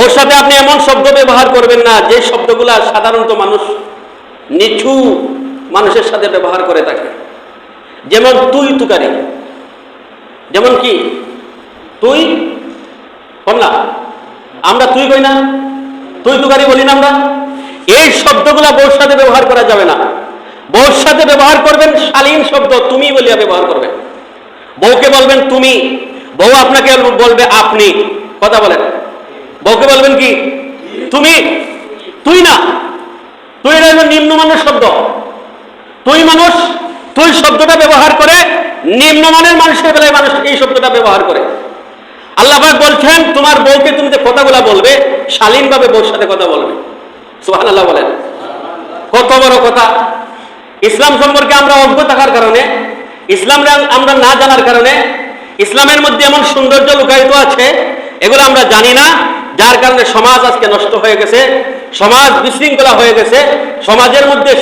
সাথে আপনি এমন শব্দ ব্যবহার করবেন না, যে শব্দগুলা সাধারণত মানুষ নিচু মানুষের সাথে ব্যবহার করে থাকে। যেমন তুই তুকারি। যেমন কি? তুই? না। আমরা তুই কই না? তুই তুকারি বলি না আমরা। এই শব্দগুলা বউর সাথে ব্যবহার করা যাবে না। বউর সাথে ব্যবহার করবেন শালীন শব্দ, তুমি বলিয়া ব্যবহার করবেন। বউকে বলবেন তুমি, বউ আপনাকে বলবে আপনি। কথা বলেন। বউকে বলবেন কি? তুমি, তুই না। তুই এটা নিম্নমানের শব্দ। তুই মানুষ, তুই শব্দটা ব্যবহার করে নিম্নমানের মানুষের বেলায় মানুষ এই শব্দটা ব্যবহার করে। আল্লাহ পাক বলছেন, তোমার বউকে তুমি যে কথাগুলা বলবে শালীন ভাবে বউর সাথে কথা বলবে। সুহান আল্লাহ বলেন। কত বড় কথা। ইসলাম সম্পর্কে আমরা অজ্ঞ থাকার কারণে, ইসলাম আমরা না জানার কারণে, ইসলামের মধ্যে এমন সৌন্দর্য লুকায়িত আছে, এগুলো আমরা জানি না। যার কারণে সমাজ আজকে নষ্ট হয়ে গেছে, সমাজ বিশৃঙ্খলা হয়ে গেছে, সমাজের মধ্যে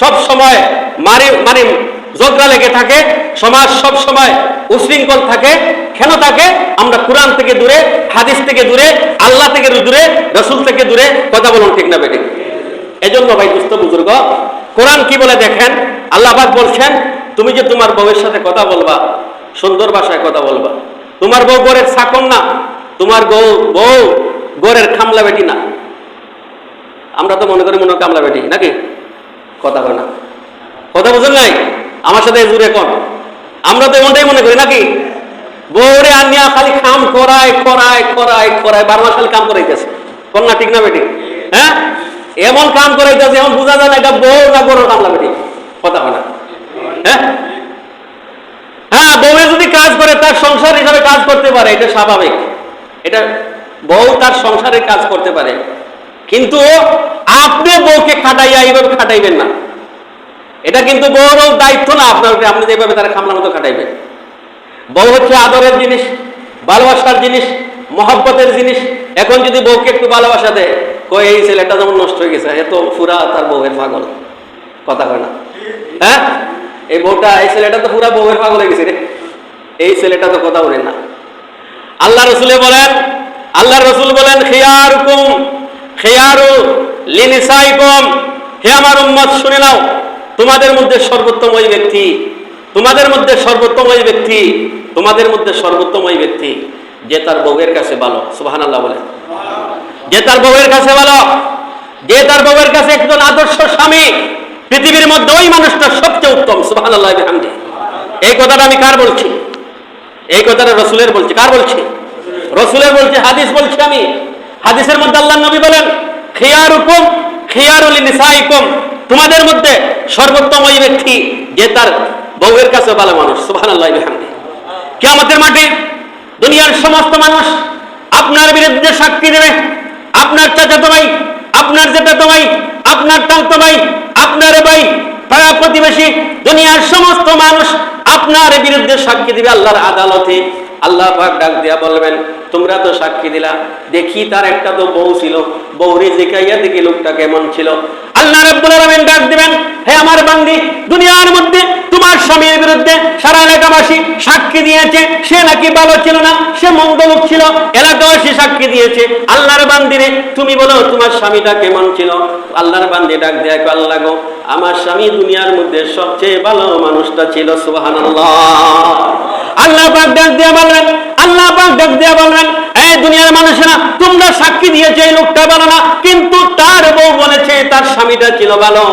সব সময় মারি মারি ঝগড়া লেগে থাকে, সমাজ সব সময় উশৃঙ্খল থাকে, কেন থাকে? আমরা কোরআন থেকে দূরে, হাদিস থেকে দূরে, আল্লাহ থেকে দূরে, রসুল থেকে দূরে, কথা বলুন ঠিক না বেটে এজন্য ভাই, দুস্থ বুজুর্গ, কোরআন কি বলে দেখেন? আল্লাহ পাক বলছেন, তুমি যে তোমার বউয়ের সাথে কথা বলবা, সুন্দর ভাষায় কথা বলবা, তোমার বউ গোরের ছাকন না, তোমার বউ বউ গোরের খামলা বেটি না। আমরা তো মনে করি মনে কামলা বেটি, নাকি? কথা হয় না। কথা বুঝেন নাই? আমার সাথে জুড়ে কম আমরা তো এমনটাই মনে করি, নাকি? বউরে আনিয়া খালি খাম করায় করায় করায় করায় বারো মাস খালি কাম করাইতেছে। কন্যা ঠিক না বেটি? হ্যাঁ? এমন কাম করাইতেছে এমন বোঝা যায় না এটা বউ না বড় কামলা বেটি। কথা হয় না। হ্যাঁ? হ্যাঁ বউয়ে যদি কাজ করে, তার সংসার হিসাবে কাজ করতে পারে, এটা স্বাভাবিক। এটা বউ তার সংসারে কাজ করতে পারে। কিন্তু আপনি বউকে খাটাইয়া এইভাবে খাটাইবেন না। এটা কিন্তু বউরও দায়িত্ব না আপনার উপরে। আপনি যেভাবে তারা খামলার মতো খাটাইবেন। বউ হচ্ছে আদরের জিনিস, ভালোবাসার জিনিস, মহব্বতের জিনিস। এখন যদি বউকে একটু ভালোবাসা দেয় কই এই ছেলেটা যেমন নষ্ট হয়ে গেছে এত ফুরা তার বউয়ের পাগল। কথা হয় না। হ্যাঁ? এই বউটা, এই ছেলেটা তো পুরা বউয়ের পাগল হয়ে গেছে রে। এই ছেলেটা তো কথা বলে না। আল্লাহ রসুলে বলেন আল্লাহ রসুল বলেন, খেয়ারুকুম, খেয়ারু লিনিসাইকুম। হে আমার উম্মত, শুনে নাও, তোমাদের মধ্যে সর্বোত্তম ওই ব্যক্তি, তোমাদের মধ্যে সর্বোত্তম ওই ব্যক্তি, তোমাদের মধ্যে সর্বোত্তম ওই ব্যক্তি, যে তার বউয়ের কাছে ভালো। সুবাহান আল্লাহ বলেন। যে তার বউয়ের কাছে ভালো, যে তার বউয়ের কাছে একজন আদর্শ স্বামী, পৃথিবীর মধ্যে ওই মানুষটা সবচেয়ে উত্তম। সুবাহান আল্লাহ এই কথাটা আমি কার বলছি? এই কথাটা রসুলের বলছি। কার বলছি? রসুলের বলছি, হাদিস বলছি আমি। হাদিসের মধ্যে আল্লাহ নবী বলেন খেয়ার হুকুম খেয়ারুল নিসাইকুম। তোমাদের মধ্যে সর্বোত্তম ওই ব্যক্তি যে তার বউয়ের কাছে ভালো মানুষ। বিহামদি। কিয়ামতের মাঠে দুনিয়ার সমস্ত মানুষ আপনার বিরুদ্ধে সাক্ষী দেবে। আপনার চাচাতো ভাই, আপনার জেঠাতো ভাই, আপনার টালতো ভাই, আপনার ভাই, পাড়া প্রতিবেশী, দুনিয়ার সমস্ত মানুষ আপনার বিরুদ্ধে সাক্ষী দিবে আল্লাহর আদালতে। আল্লাহ পাক ডাক দিয়া বলবেন, তোমরা তো সাক্ষী দিলা। দেখি তার একটা তো বউ ছিল। বউরে জিকাইয়া দেখি লোকটা কেমন ছিল। আল্লাহ রাব্বুল আলামিন ডাক দিবেন, হে আমার বান্দি, দুনিয়ার মধ্যে তোমার স্বামীর বিরুদ্ধে সারা এলাকাবাসী সাক্ষী দিয়েছে। সে নাকি ভালো ছিল না, সে মন্দ লোক ছিল। এলাকাবাসী সাক্ষী দিয়েছে। আল্লাহর বান্দিরে, তুমি বলো, তোমার স্বামীটা কেমন ছিল? আল্লাহর বান্দি ডাক দেয় আল্লাহ গো, আমার স্বামী দুনিয়ার মধ্যে সবচেয়ে ভালো মানুষটা ছিল, সুবহানাল্লাহ। আল্লাহ পাক ডাক দিয়ে বলবেন আল্লাহ পাক ডাক দিয়ে বলবেন এই দুনিয়ার মানুষেরা, তোমরা সাক্ষী দিয়েছে এই লোকটা ভালো না, কিন্তু তার বউ বলেছে, তার স্বামীটা ছিল ভালো।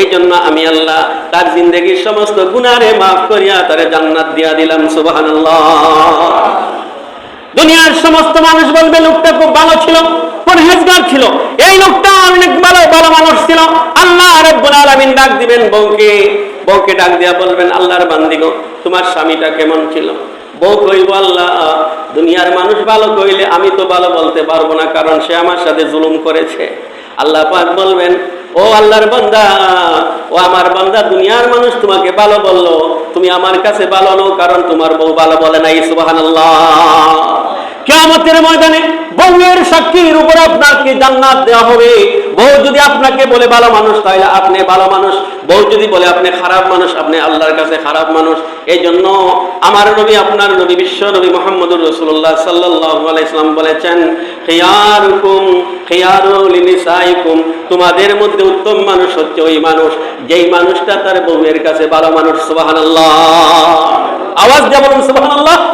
এই জন্য আমি আল্লাহ তার জিন্দগির সমস্ত গুনারে মাফ করিয়া তারে জান্নাত দিয়া দিলাম, সুবহানাল্লাহ। দুনিয়ার সমস্ত মানুষ বলবে, লোকটা খুব ভালো ছিল, পরহেজগার ছিল। এই লোকটা অনেক ভালো ভালো মানুষ ছিল। আল্লাহ রাব্বুল আলামিন ডাক দিবেন বউকে। বউকে ডাক দিয়া বলবেন, আল্লাহর বান্দিগো তোমার স্বামীটা কেমন ছিল? বউ কইব আল্লাহ, দুনিয়ার মানুষ ভালো কইলে আমি তো ভালো বলতে পারব না, কারণ সে আমার সাথে জুলুম করেছে। আল্লাহ পাক বলবেন, ও আল্লাহর বান্দা, ও আমার বান্দা, দুনিয়ার মানুষ তোমাকে ভালো বলল, তুমি আমার কাছে ভালো নো কারণ তোমার বউ ভালো বলে নাই, সুবহানাল্লাহ। কিয়ামতের ময়দানে বউয়ের সাক্ষীর উপর আপনাকে জান্নাত দেওয়া হবে। বউ যদি আপনাকে বলে ভালো মানুষ, তাহলে আপনি ভালো মানুষ। বউ যদি বলে আপনি খারাপ মানুষ, আপনি আল্লাহর কাছে খারাপ মানুষ। এই জন্য আমার নবী, আপনার নবী, বিশ্ব নবী মোহাম্মদুর রসুল্লাহ সাল্লাহ ইসলাম বলেছেন, খেয়ারুকুম খেয়ারুল নিসাইকুম তোমাদের মধ্যে উত্তম মানুষ হচ্ছে ওই মানুষ। যেই মানুষটা তার বউয়ের কাছে ভালো মানুষ, সুবহানাল্লাহ। আওয়াজ দিয়ে বলুন, সুবহানাল্লাহ। যেই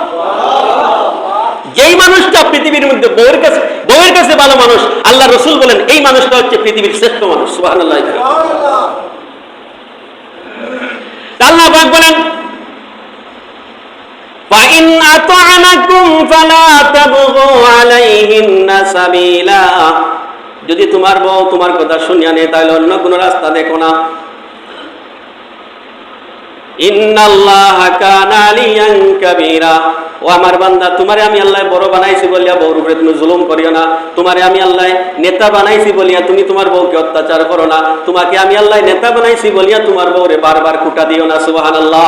মানুষটা পৃথিবীর মধ্যে বউয়ের কাছে বউয়ের কাছে ভালো মানুষ আল্লাহ রসুল বলেন এই মানুষটা হচ্ছে পৃথিবীর শ্রেষ্ঠ মানুষ সুবহানাল্লাহ আল্লাহ পাক বলেন فإن أطعنكم فلا تبغوا عليهن سبيلا যদি তোমার বউ তোমার কথা শুনিয়া নেই তাহলে অন্য কোন রাস্তা দেখো না ও আমার বান্দা, তোমারে আমি আল্লাহ বড় বানাইছি বলিয়া বউর উপরে তুমি জুলুম করিও না। তোমারে আমি আল্লাহ নেতা বানাইছি বলিয়া তুমি তোমার বউকে অত্যাচার করো না। তোমাকে আমি আল্লাহ নেতা বানাইছি বলিয়া তোমার বউরে বারবার কুটা দিও না, সুবহানাল্লাহ।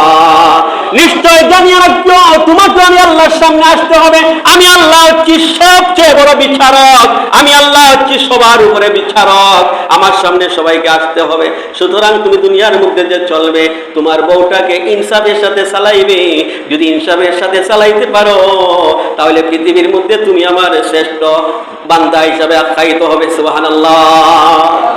নিশ্চয় তোমাকে আমি আল্লাহর সামনে আসতে হবে। আমি আল্লাহ হচ্ছি সবচেয়ে বড় বিচারক। আমি আল্লাহ হচ্ছি সবার উপরে বিচারক। আমার সামনে সবাইকে আসতে হবে। সুতরাং তুমি দুনিয়ার মধ্যে যে চলবে, তোমার বউটাকে ইনসাফের সাথে চালাইবে। যদি ইনসাফের সাথে চালাইতে পারো, তাহলে পৃথিবীর মধ্যে তুমি আমার শ্রেষ্ঠ বান্দা হিসাবে আখ্যায়িত হবে, সুবহানাল্লাহ।